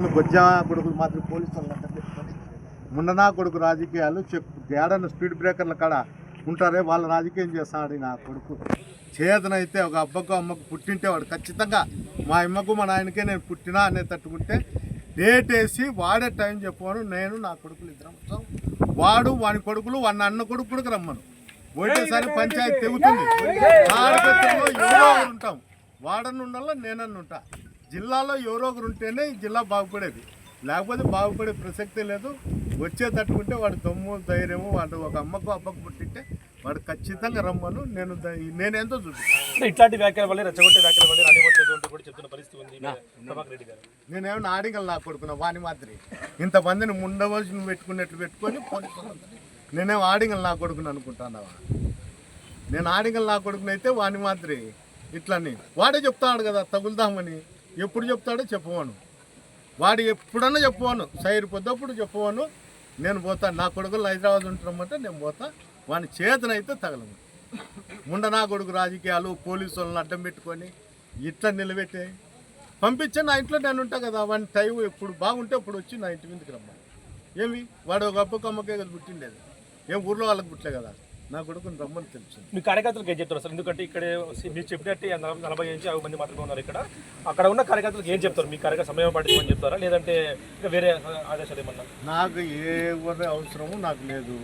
గొజ్జా కొడుకులు మాత్రం పోలీసులు పెట్టుకొని ముండనా కొడుకు రాజకీయాలు చెప్పు ఏడన్న స్పీడ్ బ్రేకర్ల కాడ ఉంటారే వాళ్ళ రాజకీయం చేస్తాడు నా కొడుకు. చేతనైతే ఒక అబ్బకు అమ్మకు పుట్టింటే వాడు ఖచ్చితంగా మా అమ్మకు మా నాయనకే నేను పుట్టినా అనే తట్టుకుంటే డేట్ వేసి వాడే టైం చెప్పాను నేను నా కొడుకులు ఇద్దరం వాడు వాని కొడుకులు వాడిని అన్న కొడుకు కొడుకు రమ్మను ఒకటేసారి పంచాయతీ తెగుతుంది. ఆడపిల్లలో ఎవరో ఉంటాం. వాడన్నుండల్లో ఉండాలో జిల్లాలో ఎవరో ఒకరు ఉంటేనే ఈ జిల్లా బాగుపడేది. లేకపోతే బాగుపడే ప్రసక్తే లేదు. వచ్చే తట్టుకుంటే వాడు దమ్ము ధైర్యము వాడు ఒక అమ్మకు అబ్బకు పుట్టింటే వాడు ఖచ్చితంగా రమ్మను. నేను నేనేంతో చూపిస్తాను అంటే ఇట్లాంటి వ్యాఖ్యల వల్ల రెచ్చగొట్టే వ్యాఖ్యల వల్ల రానివ్వట్లేదు అంటూ కూడా చెప్తున్న పరిస్థితి ఉంది. ప్రభాకర్ రెడ్డి గారు. నేనేమన్నా ఆడిగలు నా కొడుకున్నా వాని మాదిరి. ఇంతమందిని ముండవలసి నువ్వు పెట్టుకున్నట్లు పెట్టుకొని నేనేం ఆడిగలు నా కొడుకుని అనుకుంటానవా నేను ఆడిగలు నా కొడుకునైతే వాని మాదిరి. ఇట్లని. వాడే చెప్తాడు కదా తగులుదామని. ఎప్పుడు చెప్తాడో చెప్పవాను వాడు ఎప్పుడన్నా చెప్పవాను సైర్ పొద్దప్పుడు చెప్పవాను నేను పోతాను నా కొడుకులు హైదరాబాద్ ఉంటున్నామంటే నేను పోతా. వాని చేతనైతే తగలము. ముండ నా కొడుకు రాజకీయాలు పోలీసు వాళ్ళని అడ్డం పెట్టుకొని ఇట్లా నిలబెట్టే. పంపించే నా ఇంట్లో నేను ఉంటా కదా వాని టైం ఎప్పుడు బాగుంటే ఇప్పుడు వచ్చి నా ఇంటి మీదకి రమ్మని. ఏమి? వాడు ఒక అబ్బకమ్మకే కదా పుట్టిండేది. ఏం ఊర్లో వాళ్ళకి పుట్టలే కదా. నా కొడుకుని రమ్మని తెలుసు. మీ కార్యకర్తలకు ఏం చెప్తారు సార్? ఎందుకంటే ఇక్కడ మీరు చెప్పినట్టు నలభై- నుంచి యాభై మంది మాత్రమే ఉన్నారు ఇక్కడ. అక్కడ ఉన్న కార్యకర్తలకు ఏం చెప్తారు? మీ కార్యకర్త సమయం పట్టించమని చెప్తారా? లేదంటే ఇంకా వేరే ఆదేశాలు ఏమన్నా? నాకు ఏ అవసరము నాకు లేదు.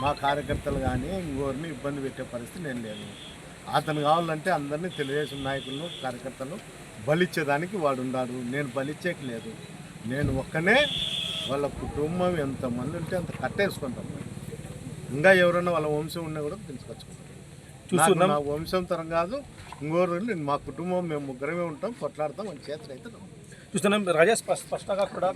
మా కార్యకర్తలు కానీ ఇంకోరిని ఇబ్బంది పెట్టే పరిస్థితి నేను లేను అతను కావాలంటే అందరినీ తెలుగుదేశం నాయకులను కార్యకర్తలు బలిచ్చేదానికి వాడు ఉన్నాడు నేను బలిచ్చేకి లేదు. నేను ఒక్కనే వాళ్ళ కుటుంబం ఎంతమంది ఉంటే అంత కట్టేసుకుంటాం. ఇంకా ఎవరైనా వాళ్ళ వంశం ఉన్నా కూడా తెలుసుకొచ్చుకుంటాం చూస్తున్నాం. వంశం తరం కాదు ఇంకోరు మా కుటుంబం మేము ముగ్గురమే ఉంటాం కొట్లాడతాం మన చేతులు అయితే చూస్తున్నాం. రాజా స్ప- స్పష్టంగా కూడా